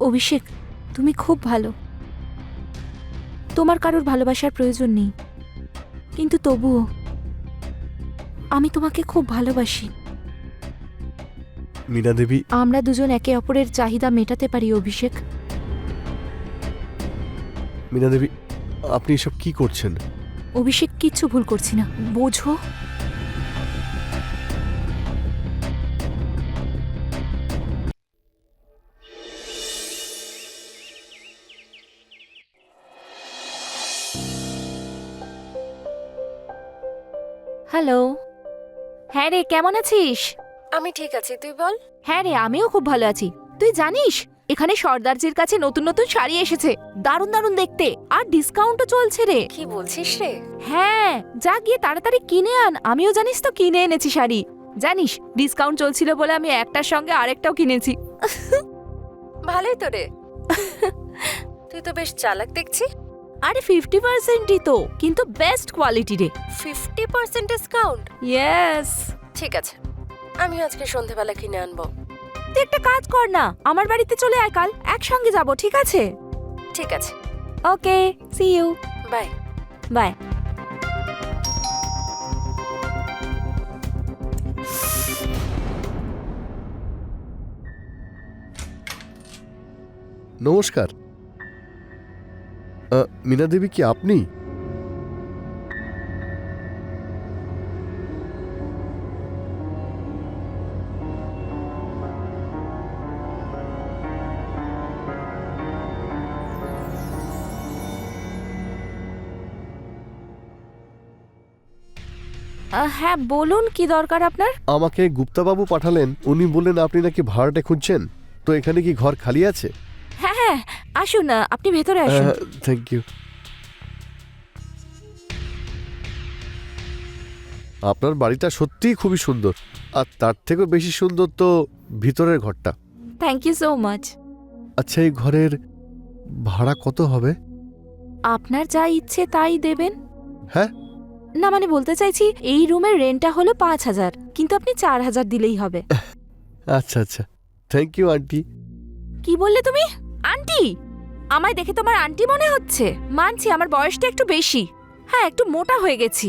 অভিষেক তুমি খুব ভালো। তোমার কারোর ভালোবাসার প্রয়োজন নেই। কিন্তু তবুও আমি তোমাকে খুব ভালোবাসি। মীনা দেবী। আমরা দুজন একে অপরের চাহিদা মেটাতে পারি অভিষেক। মীনা দেবী আপনি এসব কি করছেন? অভিষেক কিচ্ছু ভুল করছি না। বোঝো। হ্যালো। হ্যাঁ রে কেমন আছিস? আমি ঠিক আছি তুই বল? হ্যাঁ রে আমিও খুব ভালো আছি। তুই জানিস এখানে সর্দারজির কাছে নতুন নতুন শাড়ি এসেছে। দারুণ দারুণ দেখতে আর ডিসকাউন্টও চলছে রে। কি বলছিস রে? হ্যাঁ যা গিয়ে তাড়াতাড়ি কিনে আন আমিও জানিস তো কিনে এনেছি শাড়ি। জানিস ডিসকাউন্ট চলছিল বলে আমি একটার সঙ্গে আরেকটাও কিনেছি। ভালোই তো রে। তুই তো বেশ চালাক দেখছি। আরে ফিফটি পার্সেন্টই তো কিন্তু বেস্ট কোয়ালিটি রে। ফিফটি পার্সেন্ট ডিসকাউন্ট ইয়েস ঠিক আছে আমি আজকে সন্ধেবেলা কিনে আনব। তুই একটা কাজ কর না আমার বাড়িতে চলে আয় কাল একসঙ্গে যাব ঠিক আছে? ঠিক আছে। Okay see you bye. Bye. নমস্কার। মীনা দেবী কি আপনি? হ্যাঁ বলুন কি দরকার আপনার? আমাকে গুপ্তাবাবু পাঠালেন উনি বললেন আপনি নাকি ভাড়াটে খুঁজছেন তো এখানে কি ঘর খালি আছে? হ্যাঁ আসুন না আপনি ভেতরে আসুন। থ্যাংক ইউ আপনার বাড়িটা সত্যিই খুবই সুন্দর। আর তার থেকেও বেশি সুন্দর তো ভিতরের ঘরটা। থ্যাংক ইউ সো মাচ আচ্ছা এই ঘরের ভাড়া কত হবে? আপনার যা ইচ্ছে তাই দেবেন। হ্যাঁ? না মানে বলতে চাইছি এই রুমের রেন্টটা হলো পাঁচ হাজার কিন্তু আপনি চার হাজার দিলেই হবে। আচ্ছা আচ্ছা। থ্যাংক ইউ আন্টি কি বললে তুমি? আন্টি আমায় দেখে তোমার আন্টি মনে হচ্ছে? মানছি আমার বয়সটা একটু বেশি। হ্যাঁ একটু মোটা হয়ে গেছি।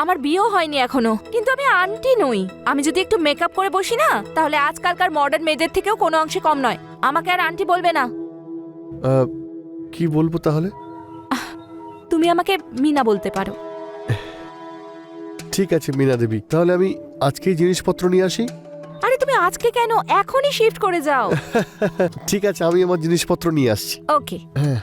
আমার বিয়েও হয়নি এখনও। কিন্তু আমি আন্টি নই। আমি যদি একটু মেকআপ করে বসি না তাহলে আজকালকার মডার্ন মেয়েদের থেকেও কোনো অংশে কম নয়। আমাকে আর আন্টি বলবে না। কি বলব তাহলে? তুমি আমাকে মিনা বলতে পারো। ঠিক আছে মিনা দেবী। তাহলে আমি আজকেই জিনিসপত্র নিয়ে আসি। আজকে কেন এখনই শিফট করে যাও? ঠিক আছে আমি আমার জিনিসপত্র নিয়ে আসছি। ওকে হ্যাঁ।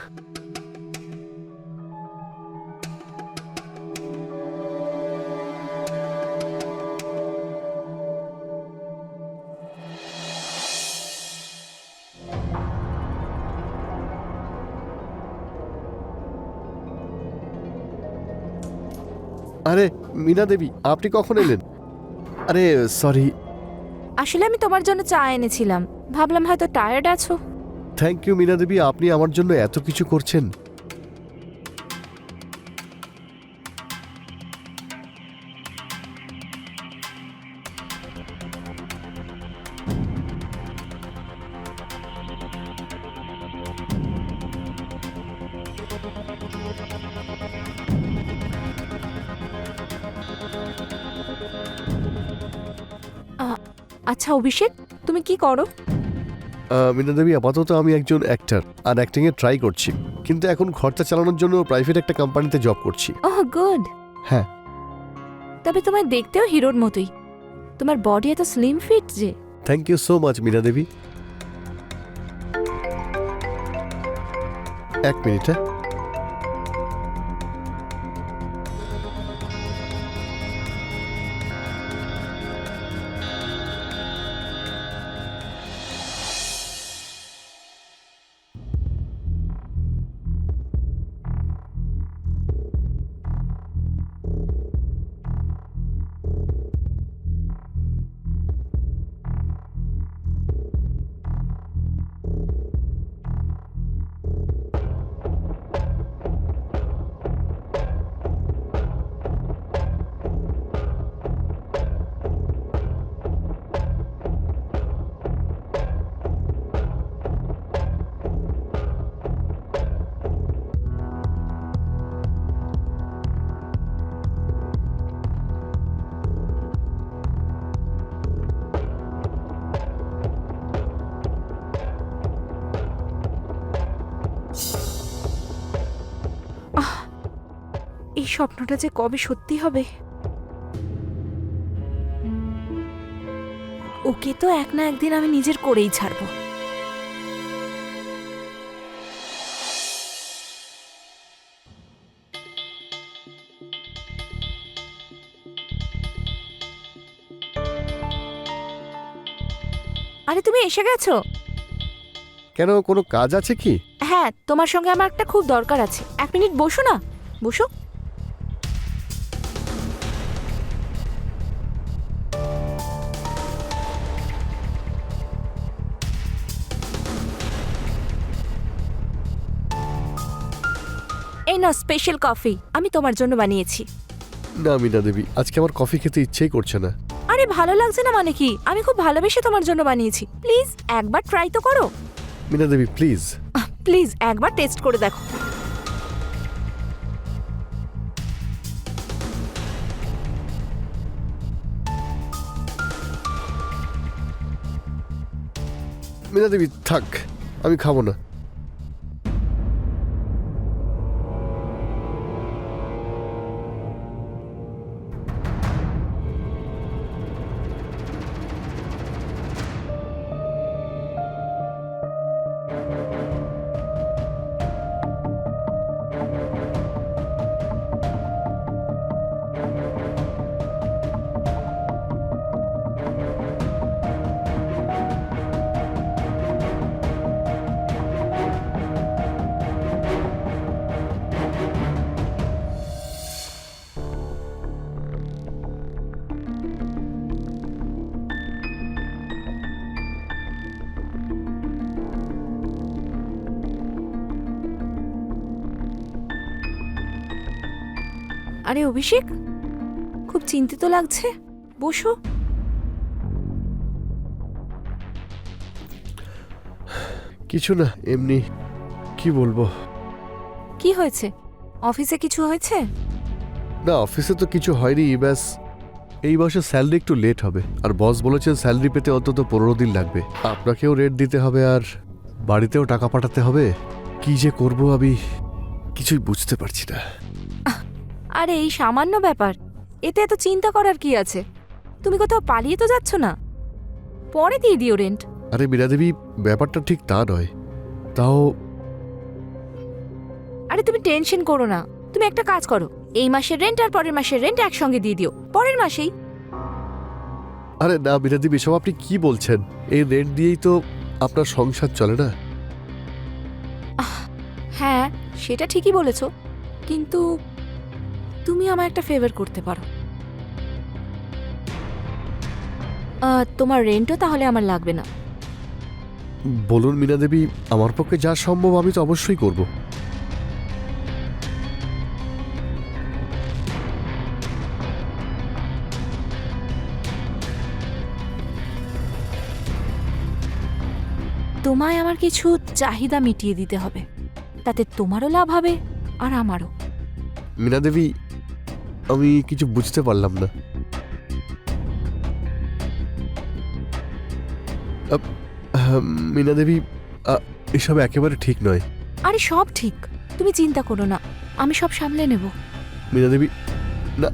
আরে মীনা দেবী আপনি কখন এলেন? আরে সরি আসলে আমি তোমার জন্য চা এনেছিলাম। ভাবলাম হয়তো টায়ার্ড আছো। থ্যাংক ইউ মিনা দেবী আপনি আমার জন্য এত কিছু করছেন। অভিষেক তুমি কি করো? মীনা দেবী আপাতত আমি একজন অ্যাক্টর আর অ্যাক্টিংয়ে ট্রাই করছি। কিন্তু এখন খরচা চালানোর জন্য প্রাইভেট একটা কোম্পানিতে জব করছি। ওহ গুড হ্যাঁ। তবে তোমায় দেখতেও হিরোর মতোই। তোমার বডি এত স্লিম ফিট যে। Thank you so much Meena Devi. এক মিনিট হ্যাঁ। স্বপ্নটা যে কবে সত্যি হবে? ওকে তো এক না একদিন আমি নিজের করেই ছাড়বো। আরে তুমি এসে গেছো? কেন কোনো কাজ আছে কি? হ্যাঁ তোমার সঙ্গে আমার একটা খুব দরকার আছে। এক মিনিট বসো না। বসো। না স্পেশাল কফি আমি তোমার জন্য বানিয়েছি। না মিনা দেবী আজকে আমার কফি খেতে ইচ্ছেই করছে না। আরে ভালো লাগছে না মানে কি? আমি খুব ভালোবেসে তোমার জন্য বানিয়েছি। প্লিজ একবার ট্রাই তো করো। মিনা দেবী প্লিজ প্লিজ একবার টেস্ট করে দেখো। মিনা দেবী থাক আমি খাব না। আরে অভিষেক খুব চিন্তিত লাগছে। বসো। কিছু না এমনি কি বলব? কি হয়েছে? অফিসে কিছু হয়েছে? না অফিসে তো কিছু হয়নি ব্যাস। এই মাসে স্যালারি একটু লেট হবে। আর বস বলেছেন স্যালারি পেতে অন্তত পনেরো দিন লাগবে। আপনাকেও রেট দিতে হবে আর বাড়িতেও টাকা পাঠাতে হবে। কি যে করব আমি কিছুই বুঝতে পারছি না। আরে এই সামান্য ব্যাপার। এতে এত চিন্তা করার কি আছে? তুমি কোথাও পালিয়ে তো যাচ্ছ না? পরে দিয়ে দিও রেন্ট আরে মীরা দেবী ব্যাপারটা ঠিক তা নয়। তাও আরে তুমি টেনশন করো না। তুমি একটা কাজ করো। এই মাসের রেন্ট আর পরের মাসের রেন্ট একসঙ্গে দিয়ে দিও। পরের মাসেই। আরে না মীরা দেবী সব আপনি কি বলছেন? এই রেন্ট দিয়েই তো আপনার সংসার চলে না? হ্যাঁ সেটা ঠিকই বলেছ। কিন্তু তুমি আমায় একটা ফেভার করতে পারো। তোমার রেন্টও তাহলে আমার লাগবে না। বলুন মীনা দেবী আমার পক্ষে যা সম্ভব আমি তো অবশ্যই করব। তোমায় আমার কিছু চাহিদা মিটিয়ে দিতে হবে। তাতে তোমারও লাভ হবে আর আমারও। মীনা দেবী আমি কিছু বুঝতে পারলাম না। মীনা দেবী এসব একেবারে ঠিক নয়। আরে সব ঠিক। তুমি চিন্তা করো না। আমি সব সামলে নেব। মীনা দেবী না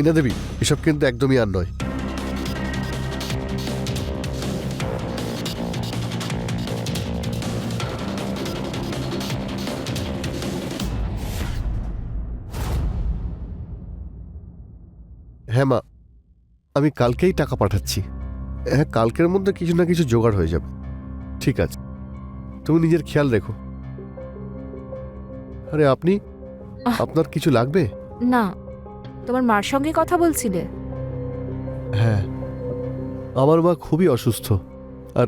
মীনা দেবী এসব কিন্তু একদমই আর নয়। হ্যাঁ মা আমি কালকেই টাকা পাঠাচ্ছি। হ্যাঁ কালকের মধ্যে কিছু না কিছু জোগাড় হয়ে যাবে। ঠিক আছে তুমি নিজের খেয়াল রেখো। আরে আপনি? আপনার কিছু লাগবে? না। তোমার মার সঙ্গে কথা বলছিলে? হ্যাঁ। আমার মা খুবই অসুস্থ। আর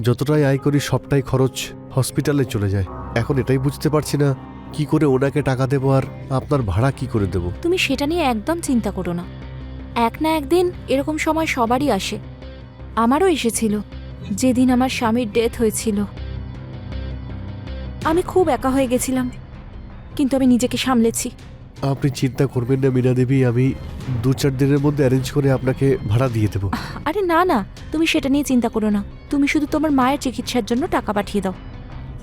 যতটাই আয় করি সবটাই খরচ হসপিটালে চলে যায়। এখন এটাই বুঝতে পারছি না কি করে ওনাকে টাকা দেবো আর আপনার ভাড়া কি করে দেবো? তুমি সেটা নিয়ে একদম চিন্তা করো না। এক না একদিন এরকম সময় সবারই আসে। আমারও এসেছিল যেদিন আমার স্বামীর ডেথ হয়েছিল। আমি খুব একা হয়ে গেছিলাম কিন্তু আমি নিজেকে সামলেছি। আপনি চিন্তা করবেন না মীনা দেবী আমি দু চার দিনের মধ্যে অ্যারেঞ্জ করে আপনাকে ভাড়া দিয়ে দেবো। আরে না না তুমি সেটা নিয়ে চিন্তা করো না। তুমি শুধু তোমার মায়ের চিকিৎসার জন্য টাকা পাঠিয়ে দাও।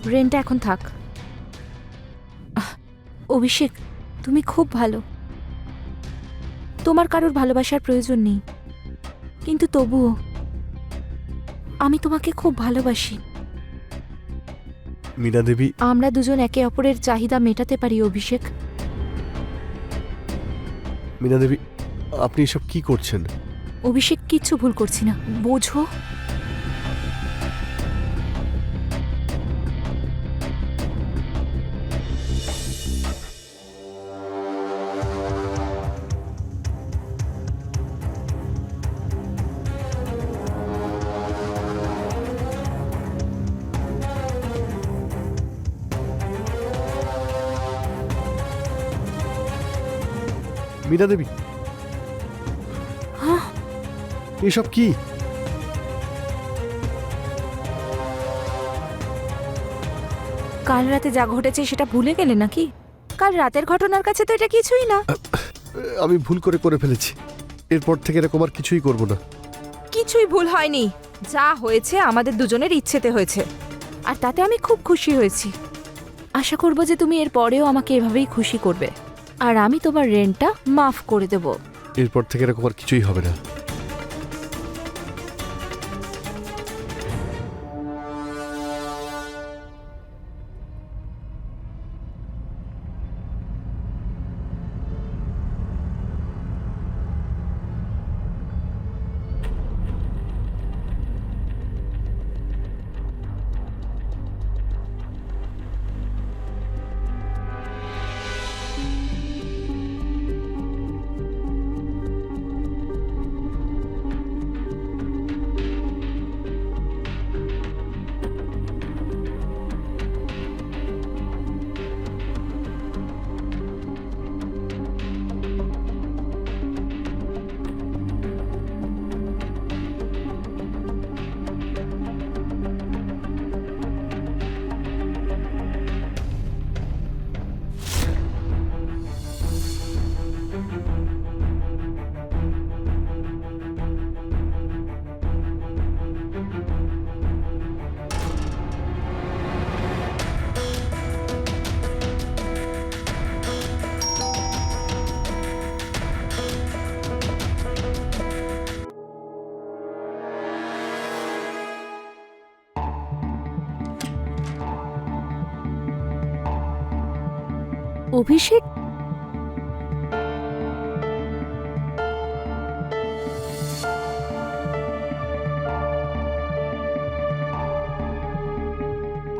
রেন্টটা এখন থাক। অভিষেক তুমি খুব ভালো। তোমার কারোর ভালোবাসার প্রয়োজন নেই। কিন্তু তবুও আমি তোমাকে খুব ভালোবাসি। মীনা দেবী আমরা দুজন একে অপরের চাহিদা মেটাতে পারি অভিষেক। মীনা দেবী আপনি এসব কি করছেন? অভিষেক কিছু ভুল করছি না। বোঝো। মীনা দেবী। হ্যাঁ? এসব কি? কাল রাতে যা ঘটেছে সেটা ভুলে গেলে নাকি? কাল রাতের ঘটনার কাছে তো এটা কিছুই না। আমি ভুল করে করে ফেলেছি। এরপর থেকে এরকম আর কিছুই করব না। কিছুই ভুল হয়নি। যা হয়েছে আমাদের দুজনের ইচ্ছেতে হয়েছে। আর তাতে আমি খুব খুশি হয়েছি। আশা করব যে তুমি এর পরেও আমাকে এভাবেই খুশি করবে। আর আমি তোমার রেন্টটা মাফ করে দেব। এরপর থেকে এরকম আর কিছুই হবে না। Abhishek?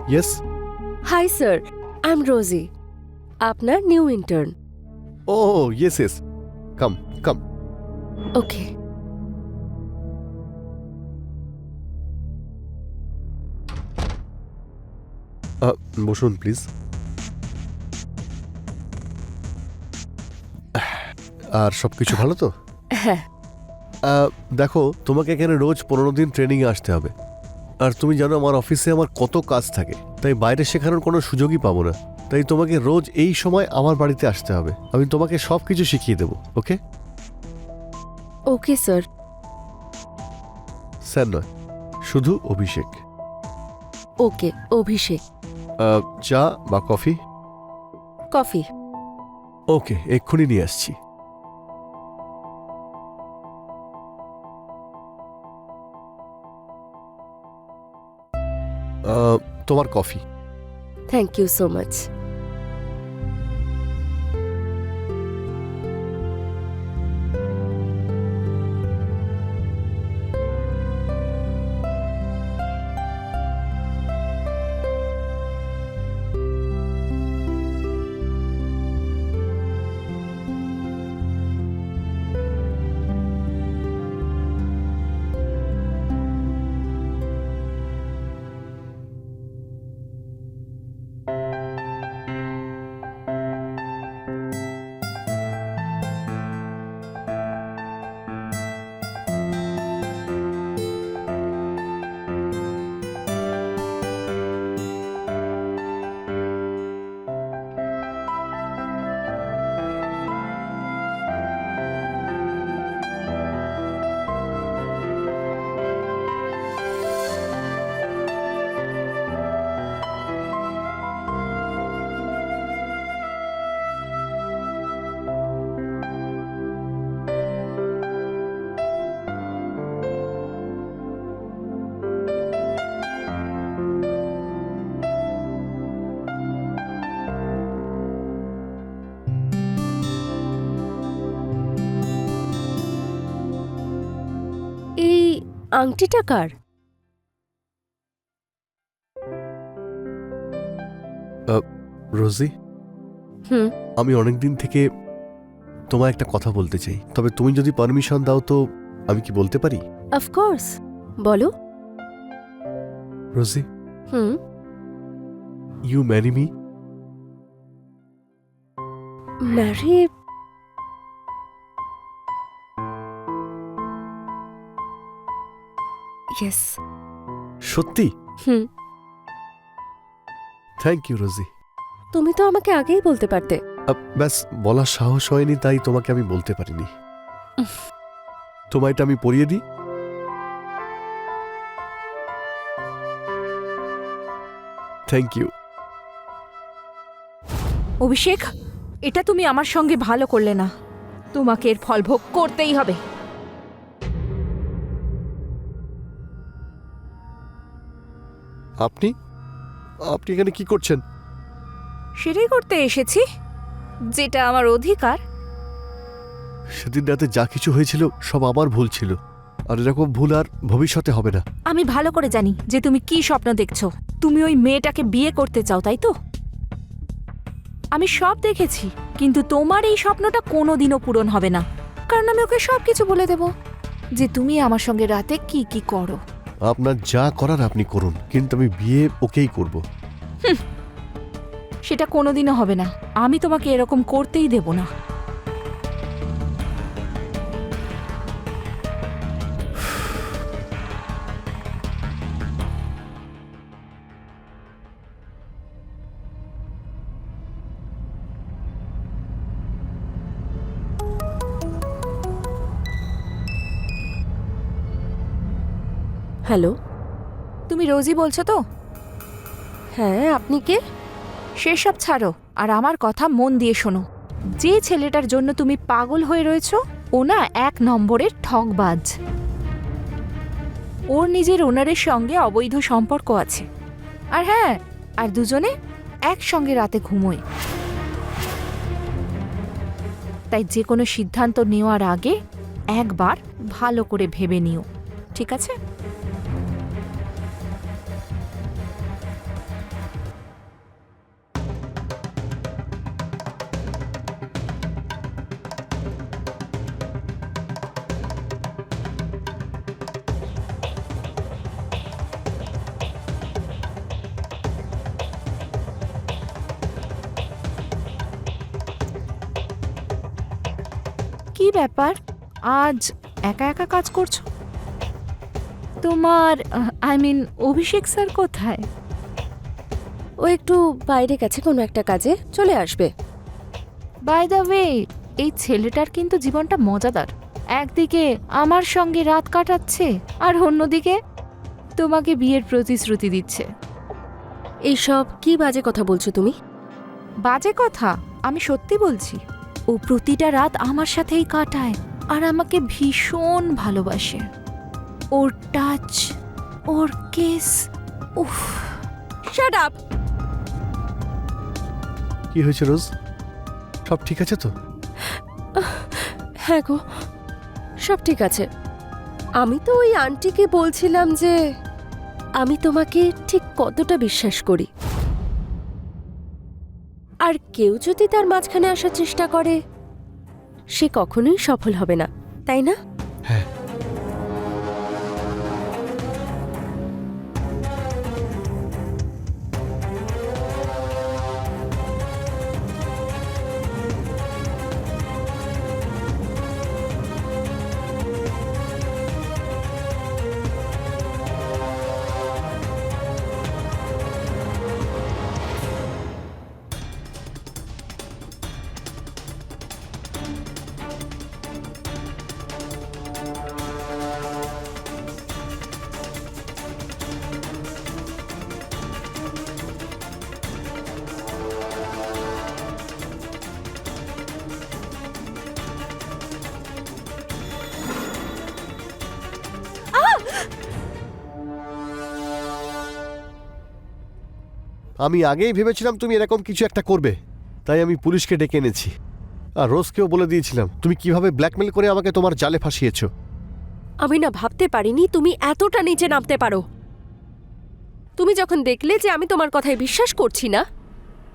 Yes hi sir I am Rosie আপনার new intern oh yes yes come come okay বসুন প্লিজ আর সব কিছু ভালো তো? হ্যাঁ। আহ, দেখো তোমাকে এখানে রোজ পনেরো দিন ট্রেনিংয়ে আসতে হবে। আর তুমি জানো আমার অফিসে আমার কত কাজ থাকে। তাই বাইরে শেখানোর কোনো সুযোগই পাবো না। তাই তোমাকে রোজ এই সময় আমার বাড়িতে আসতে হবে। আমি তোমাকে সব কিছু শিখিয়ে দেবো ওকে? Okay sir. স্যার নয় শুধু অভিষেক। ওকে অভিষেক। আহ, চা বা কফি? কফি। ওকে এক্ষুনি নিয়ে আসছি। তোমার coffee. Thank you so much আংটিটা কার? রোজি? হুম। আমি অনেকদিন থেকে তোমায় একটা কথা বলতে চাই। তবে তুমি যদি পারমিশন দাও তো আমি কি বলতে পারি? অফকোর্স বলো। Rosie? Hmm. You marry me marry yes সত্যি? হুম। থ্যাংক ইউ রোজি তুমি তো আমাকে আগেই বলতে পারতে। আহ, ব্যাস বলার সাহস হয়নি তাই তোমাকে আমি বলতে পারিনি। তোমায় এটা আমি পড়িয়ে দিই? থ্যাংক ইউ অভিষেক এটা তুমি আমার সঙ্গে ভালো করলে না। তোমাকে এর ফল ভোগ করতেই হবে। আপনি? আপনি এখানে কি করছেন? সেটাই করতে এসেছি যেটা আমার অধিকার। সেদিন রাতে যা কিছু হয়েছিল সব আমার ভুল ছিল। আর এরকম ভুল আর ভবিষ্যতে হবে না। আমি ভালো করে জানি যে তুমি কি স্বপ্ন দেখছ। তুমি ওই মেয়েটাকে বিয়ে করতে চাও তাই তো? আমি সব দেখেছি কিন্তু তোমার এই স্বপ্নটা কোনোদিনও পূরণ হবে না। কারণ আমি ওকে সব কিছু বলে দেব যে তুমি আমার সঙ্গে রাতে কি কি করো। আপনার যা করার আপনি করুন, কিন্তু আমি বিয়ে ওকেই করব। সেটা কোনোদিনও হবে না। আমি তোমাকে এরকম করতেই দেব না। হ্যালো তুমি রোজই বলছো তো? হ্যাঁ আপনি কে? সেসব ছাড়ো আর আমার কথা মন দিয়ে শোনো। যে ছেলেটার জন্য তুমি পাগল হয়ে রয়েছো ও না এক নম্বরের ঠকবাজ ওর নিজের ওনারের সঙ্গে অবৈধ সম্পর্ক আছে। আর হ্যাঁ আর দুজনে একসঙ্গে রাতে ঘুমোয়। তাই যে কোনো সিদ্ধান্ত নেওয়ার আগে একবার ভালো করে ভেবে নিও। ঠিক আছে? কি ব্যাপার? আজ একা একা কাজ করছ? তোমার আই মিন অভিষেক স্যার কোথায়? ও একটু বাইরে গেছে কোনো একটা কাজে চলে আসবে। বাই দ্য ওয়ে এই ছেলেটার কিন্তু জীবনটা মজাদার। একদিকে আমার সঙ্গে রাত কাটাচ্ছে আর অন্যদিকে তোমাকে বিয়ের প্রতিশ্রুতি দিচ্ছে। এইসব কি বাজে কথা বলছো তুমি? বাজে কথা? আমি সত্যি বলছি। ও প্রতিটা রাত আমার সাথেই কাটায় আর আমাকে ভীষণ ভালোবাসে। ওর টাচ ওর কেস উফ। শাট আপ কি হয়েছে রোজ? সব ঠিক আছে তো? হ্যাঁ গো সব ঠিক আছে। আমি তো ওই আন্টিকে বলছিলাম যে আমি তোমাকে ঠিক কতটা বিশ্বাস করি। আর কেউ যদি তার মাঝখানে আসার চেষ্টা করে সে কখনোই সফল হবে না তাই না? আমি আগেই ভেবেছিলাম তুমি এরকম কিছু একটা করবে। তাই আমি পুলিশকে ডেকে এনেছি। আর রোজকেও বলে দিয়েছিলাম তুমি কীভাবে ব্ল্যাকমেল করে আমাকে তোমার জালে ফাঁসিয়েছ? আমি না ভাবতে পারিনি তুমি এতটা নিচে নামতে পারো। তুমি যখন দেখলে যে আমি তোমার কথায় বিশ্বাস করছি না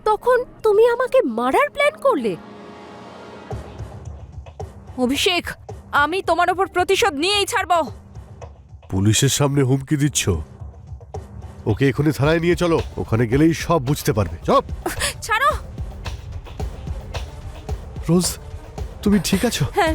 তখন তুমি আমাকে মারার প্ল্যান করলে। অভিষেক আমি তোমার ওপর প্রতিশোধ নিয়েই ছাড়বো। পুলিশের সামনে হুমকি দিচ্ছ? ওকে এখনই থানায় নিয়ে চলো। ওখানে গেলেই সব বুঝতে পারবে। চপ। ছাড়ো। রোজ তুমি ঠিক আছো? হ্যাঁ।